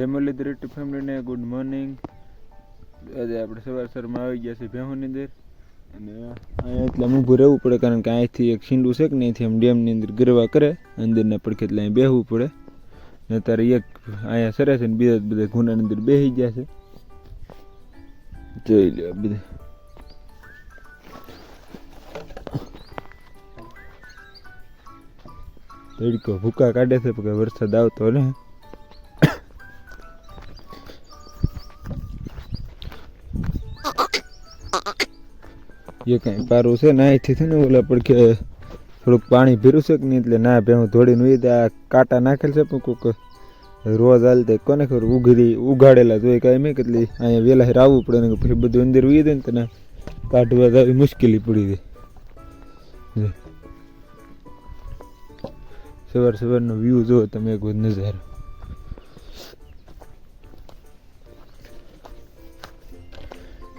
જય મુરલીધર યુટ્યુબ ફેમિલીને good morning આજે આપણે સવાર સવારમાં આવી ગયા છીએ ભેહુની અંદર. અને અહીંયા એટલે આમ ઊભું રહેવું પડે કારણ કે અહીંથી એક છીંડું છે કે નહીં અહીંથી આમ ડેમની અંદર ગરવા કરે. અંદરના પડખે એટલે અહીં બેહવું પડે. ને અત્યારે એક અહીંયા સરે છે ને બીજા બધા ગુનાની અંદર બેસી ગયા છે. જોઈ લો બધા. તડકો ભૂકા કાઢે છે porque વરસાદ આવતો ને એ કાંઈ પારું છે ને અહીંથી છે ને ઓલા કે થોડુંક પાણી ભીરું છે કે નહીં એટલે ના ભેહું ધોડીને ઉઈ આ કાંટા નાખેલ છે પણ કોઈક રોજ હાલતે કોને ખબર ઉઘરી, ઉઘાડેલા જોઈએ કાંઈ મેં કેટલી અહીંયા વહેલા હેર આવવું પડે ને પછી બધું અંદર ઉઈ દે ને તને કાઢવા આવી મુશ્કેલી પડી જાય. સવાર સવારનો વ્યૂ જુઓ તમે એક વખત નજારો.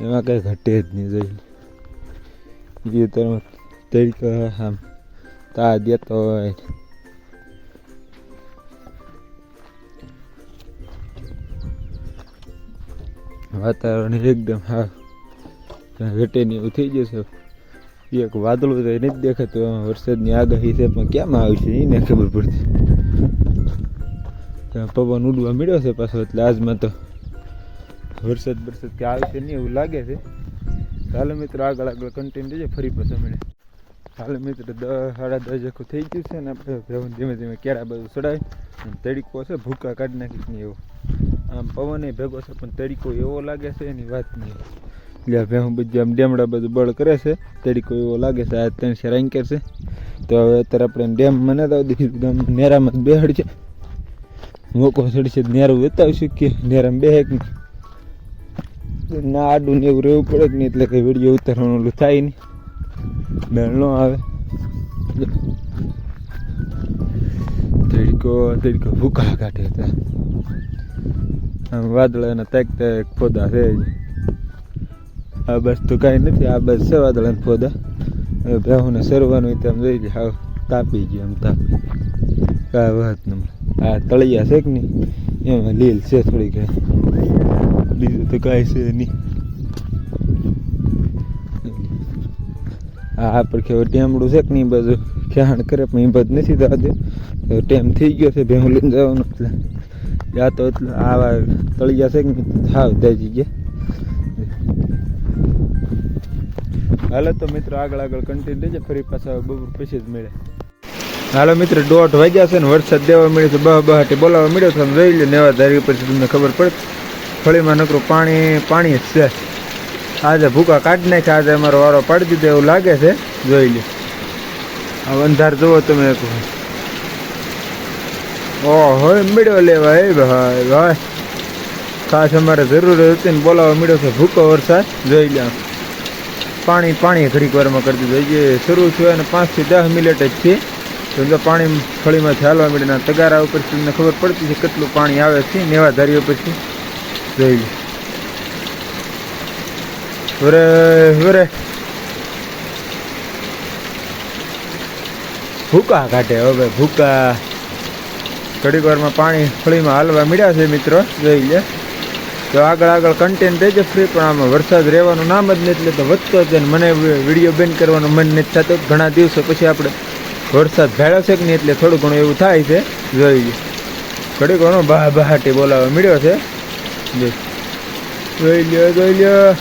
એમાં કઈ ઘટે જ નહીં જોઈ તમે તરીકે આમ તા દેતો હોય વાતાવરણ એકદમ હા ઘટેની એવું થઈ જશે એક વાદળું તો નથી દેખાતું એમાં વરસાદની આગાહી છે પણ કેમ આવશે એને ખબર પડતી પવન ઉડવા મળ્યો છે પાછો એટલે આજમાં તો વરસાદ વરસાદ કે આવશે નહીં એવું લાગે છે ચાલો મિત્રો આગળ આગળ કન્ટિન્યુ રહેજો ફરી પાછા મળે. હાલ મિત્રો દસ, સાડા દસ આખું થઈ ગયું છે ને આપણે ધીમે ધીમે કેરા બધું ચડાવી તડીકો છે, ભૂકા કાઢી નાખી નહીં એવો. આમ પવન ભેગો છે, પણ તડીકો એવો લાગે છે, એની વાત નહીં. એટલે ભેહું બધું આમ ડેમડા બધું બળ કરે છે, તડીકો એવો લાગે છે, આ ત્રણ શેર એન્કર છે. તો હવે અત્યારે આપણે ડેમ મને તો આમ નેરામાં બેહડ છે મોકો ચડશે નેરું બતાવશું કે નેરામાં બેહે કે નહીં. ના આડું ને એવું રહેવું પડે જ નહીં એટલે કંઈ વીડિયો ઉતારવાનું થાય નહીં. મેળ ન આવે. તડકો તડકો ભૂકા કાઢે હતા આમ વાદળાના તેક તેક ફોદા છે. આ બસ તો કાંઈ નથી, આ બસ છે વાદળાના ફોદા. હવે ભેહુને સરવાનું તેમ જઈ જાય હા તાપી ગયો આમ તાપી. કાંઈ વાત નહીં આ તળિયા છે કે નહીં? એમાં લીલ છે થોડી ઘણી બીજું તો કાંઈ છે નહીં આ આપણે કેવું ટેમડું છે કે નહીં? બધું ખ્યાણ કરે, પણ એ બધું નથી થવા ટેમ થઈ ગયો છે, ભેહું લઈને જવાનું એટલે. યા તો એટલે આવા તળિયા છે કે હાવ દાજી ગયા. હાલો તો મિત્રો, આગળ આગળ કન્ટિન્યુ રહેજે ફરી પાછા બપોર પછી જ મળે. હાલો મિત્રો, દોઢ વાગ્યા છે ને, વરસાદ દેવા મળ્યો છે, બહ બહાટી બોલાવવા મળ્યો છે રહી લે નેવા ધારી પછી તમને ખબર પડે. ફળીમાં નકરું પાણી પાણી જ છે. આજે ભૂકા કાઢી નાખ્યા, આજે અમારો વારો પાડી દીધો એવું લાગે છે. જોઈ લે આ અંધાર જુઓ તમે એક ઓહો મીડો લેવા એ ભાઈ ભાઈ. ખાસ અમારે જરૂર હતી ને બોલાવવા મીડો છે ભૂકો વરસાદ. જોઈ લે પાણી પાણી ઘડીક વારમાં કરી દીધું. જે શરૂ થયું અને પાંચથી દસ મિનિટ જ છે. તો પાણી ફળીમાંથી હાલવા મળીને તગારા ઉપર તમને ખબર પડતી છે કેટલું પાણી આવે છે, નેવાધારી પછી જોઈ વરે વરે ભૂકા કાઢે હવે ભૂકા. ઘડીક વારમાં પાણી ફળીમાં હાલવા મળ્યા છે મિત્રો, જોઈ લે. તો આગળ આગળ કન્ટેન્ટ દેજે ફ્રી પણ આમાં વરસાદ રહેવાનું નામ જ નથી એટલે તો વધતો જ મને વીડિયો બેન કરવાનું મન નથી થતું. ઘણા દિવસો પછી આપણે વરસાદ ભેળો છે કે નહીં એટલે થોડું ઘણું એવું થાય છે, જોઈ લે. ઘડી ઘણો બહા બહાટી બોલાવવા મળ્યો છે. જો. જોઈ લ્યો જોઈ લ્યો.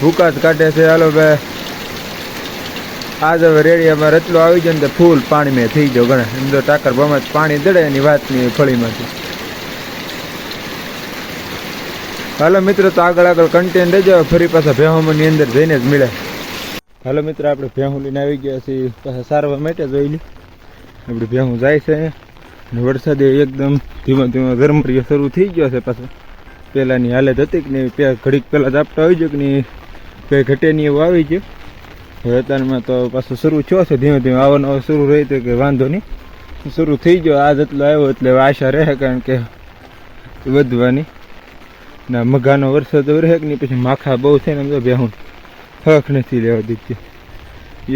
ભૂકાત કાઢે છે, હાલો ભાઈ આજ હવે રેડિયામાં રચલો આવી જાય ને ફૂલ પાણી મેં થઈ ગયો ઘણા એમ તો ટાકર બમાં પાણી દડે એની વાત નહીં ફળીમાંથી. હાલો મિત્રો, તો આગળ આગળ કન્ટેન રહેજો ફરી પાછા ભેહોમની અંદર જઈને જ મળે. હાલો મિત્રો, આપણે ભેહું લઈને આવી ગયા છીએ. પાછા સારવાર માટે જોઈ લઈ આપણે ભેહું જાય છે. વરસાદ એકદમ ધીમો ધીમો રહ્યો શરૂ થઈ ગયો છે પાછો. પહેલાંની હાલત હતી કે નહીં ઘડીક પહેલાં ઝાપટા આવી ગયો કે નહીં કંઈ ઘટે નહીં એવું આવી ગયું હવે અત્યારમાં તો પાછું શરૂ થયો છે, ધીમે ધીમે આવવાનો શરૂ રહી તો કે વાંધો નહીં. શરૂ થઈ ગયો આ એટલો આવ્યો એટલે આશા રહે કારણ કે વધવાની. ના મઘાનો વરસાદ રહે કે નહીં, પછી માખા બહુ છે ને એમ તો બેહું હક નથી લેવા દીધી.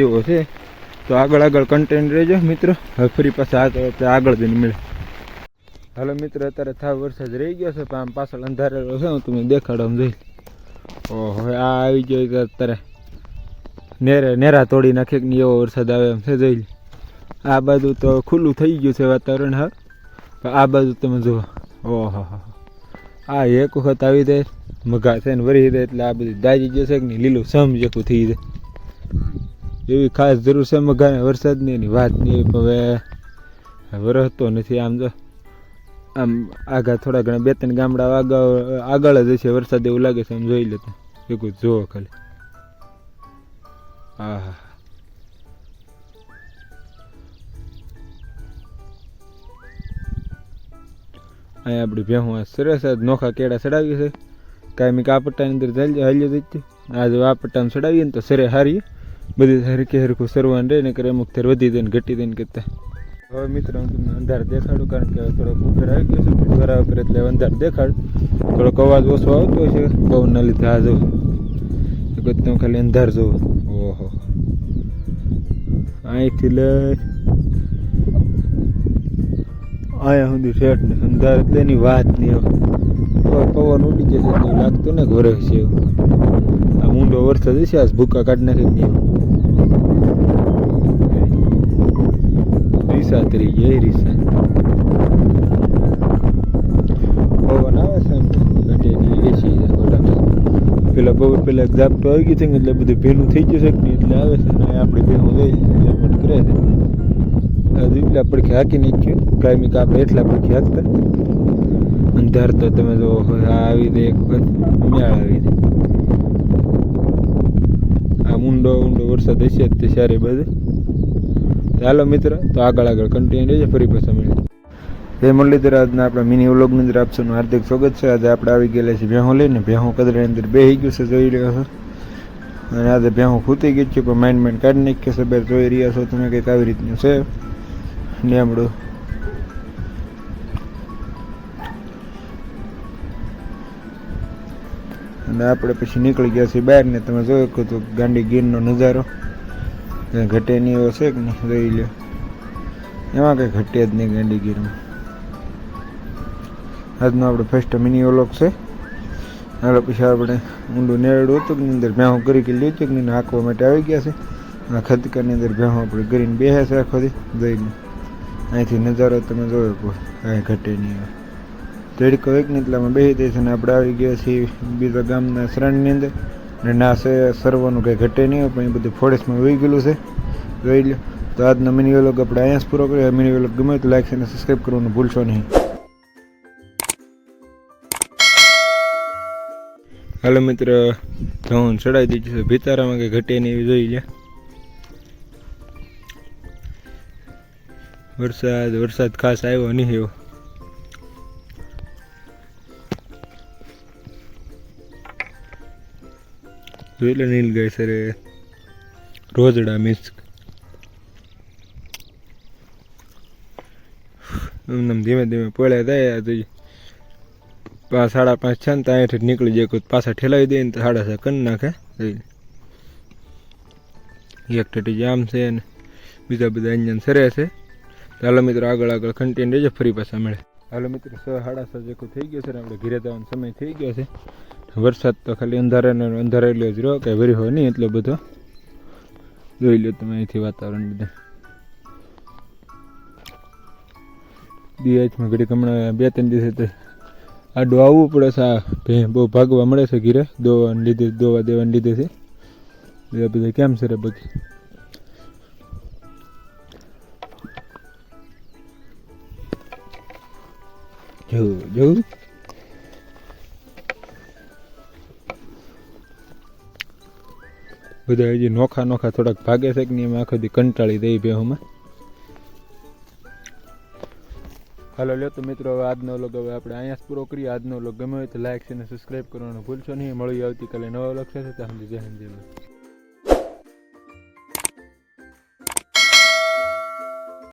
એવો છે. તો આગળ આગળ કન્ટેન્ટ રહેજો મિત્રો. હવે ફરી પાછા આગળ જઈને મળે હાલો મિત્ર, અત્યારે થાવ વરસાદ રહી ગયો છે, પણ આમ પાછળ અંધારેલો છે, હું તમે દેખાડો જોઈ ઓ હવે આ આવી ગયો તો અત્યારે. નેરે, નેરા તોડી નાખે કે એવો વરસાદ આવે એમ છે, જોઈ આ બાજુ તો ખુલ્લું થઈ ગયું છે વાતાવરણ, હા. આ બાજુ તમે જુઓ. ઓહો. આ એક વખત આવી જાય, મઘા છે ને વરી જાય, એટલે આ બધી દાજી જશે કે નહીં, લીલું સમ જેખું થઈ જાય. એવી ખાસ જરૂર છે મઘાને વરસાદની એની વાત નહીં હવે વરસતો નથી, આમ તો આમ આગા થોડા ઘણા બે ત્રણ ગામડા આગળ આગળ જ હશે, વરસાદ એવું લાગે છે, આમ જોઈ લેતા એક જુઓ ખાલી. હા હા અહીંયા આપણે ભેહું સરસ નોખા કેળા ચડાવી છે. કાંઈ મેં આ પટ્ટાની અંદર હાલ્યો જતી આજે પટ્ટામાં ચડાવીએ ને તો સરે હારીએ. બધી હરખી હરખું સરવાનું રહે ને કરે અમુક થેર વધી દે ને ઘટી દે ને કરતા. હવે મિત્રો, હું તમને અંધાર દેખાડું કારણ કે થોડોક ઉપર આવી ગયો છે. બરાબર કરે એટલે અંધાર દેખાડ. થોડોક અવાજ ઓછો આવતો હશે. પવનના લીધે આ જવું એક તમે ખાલી અંધાર જુઓ. ઓહો. અહીંથી લઈ અહીંયા સુધી શેઠ ને અંધાર એટલે એની વાત નહીં પવન ઉડી જશે તો લાગતું ને ઘરે છે આ મૂંડો વરસાદ હશે આ ભૂકા કાઢી નાખી નહીં રીસા તરી ગઈ રીસા પવન આવે છે એમ ઘટેલી એસી ગોડામાં પેલા બહુ પેલા ઝાપટો આવી ગયું છે ને એટલે બધું ભીનું થઈ ગયું છે નહીં એટલે આવે છે ને આપણે જઈ ઝાપટ કરે છે હજુ એટલા પડખે હાકી નાખ્યું કાયમી આપણે એટલા પડખે હાકતા અંધાર તો તમે જો આવી દે એક વખત મ્યાળ આવી દે આ ઊંડો ઊંડો વરસાદ હશે જ તે સારી બાજુ ચાલો મિત્ર, તો આગળ આગળ કન્ટિન્યુ રહીએ ફરી પાછા મળીએ. જય મુરલીધર, આજના આપણા મિની વ્લોગની અંદર આપ હાર્દિક સ્વાગત છે. આજે આપણે આવી ગયેલા છીએ ભેહું લઈને. ભેહું કદરાની અંદર બેસી ગયું છે, જોઈ રહ્યો છો. અને આજે ભેહું ખૂતી ગયું છે પણ માઇન્ડ માઇન્ડ કાઢી નાખી છે બે જોઈ રહ્યા છો તમે કંઈક આવી રીતનું છે. નેમડું અને આપણે પછી નીકળી ગયા છીએ બહાર ને તમે જોયું તો ગાંડી ગીરનો નજારો. ઘટે નહીં એવો છે કે નહીં જોઈ લ્યો. એમાં કંઈ ઘટે જ નહીં ગાંડીગીરમાં આજનો આપણે ફર્સ્ટ મિની ઓલોક છે. હાલો પછી આપણે ઊંડું નેરડું હતું કે અંદર ભેહો કરી કે લીધું કે નહીં નાખવા માટે આવી ગયા છે. આ ખદકાની અંદર ભેહો આપણે કરીને બેસે છે આખો દી જઈને અહીંથી નજારો તમે જોયો કોઈ કાંઈ ઘટે નહીં આવે તડકો એક ને બેસી દે છે ને આપણે આવી ગયા છીએ બીજા ગામના શરણની અંદર. અને ના છે, સર્વનું કંઈ ઘટે નહીં પણ એ બધું ફોરેસ્ટમાં વહી ગયેલું છે. જોઈ લો તો આજનો મિની વ્લોગ આપણે અહીંયા જ પૂરો કર્યો મિની વ્લોગ ગમે તો લાઈક અને સબસ્ક્રાઈબ કરવાનું ભૂલશો નહીં. હાલો મિત્ર ઘઉં ચડાવી દીધી છે. ભીતારામાં કંઈ ઘટે નહીં એવી જોઈ લે વરસાદ વરસાદ ખાસ આવ્યો નહીં એવો. જોઈ લે નીલ ગઈ સર રોજડા મિસ એમને ધીમે ધીમે પડ્યા થાય તો સાડા પાંચ છે ને ત્યાં અહીંથી નીકળી જાય. કોઈ પાછા ઠેલાવી દે ને તો સાડા છ કરી નાખે. એક ટેટી જામ છે ને બીજા બધા અહીંયા સરે છે. તો હાલો મિત્રો, આગળ આગળ કન્ટિન્યુ રહેજો. ફરી પાછા મળે. હાલો મિત્રો છ સાડા છ જેટલું થઈ ગયો છે ને, આપણે ઘરે જવાનો સમય થઈ ગયો છે. વરસાદ તો ખાલી અંધારે ને અંધારે એટલો જ રહ્યો, કાંઈ વર્યો નહીં એટલો બધો. જોઈ લો તમે અહીંથી વાતાવરણ બધા. દિયાજમાં ઘડીક હમણાં બે ત્રણ દિવસે આડું આવવું પડે છે, આ બહુ ભાગવા મળે છે ઘીરે, દોવાને લીધે, દોવા દેવાને લીધે છે. બીજા બધા કેમ છે રે બધી? જવું જવું. બધા હજી નોખા નોખા થોડાક ભાગે છે કે નહીં, એમાં આખો કંટાળી દઈ બેહોમાં હાલો, લ્યો તો મિત્રો, હવે આજનો લોગ હવે આપણે અહીંયા પૂરો કરીએ. આજનો લોગ ગમે હોય તો લાઈક છે અને સબસ્ક્રાઈબ કરવાનું ભૂલશો નહીં. મળી આવતીકાલે નવા લોગ સાથે. ત્યાં જય હિન્દ.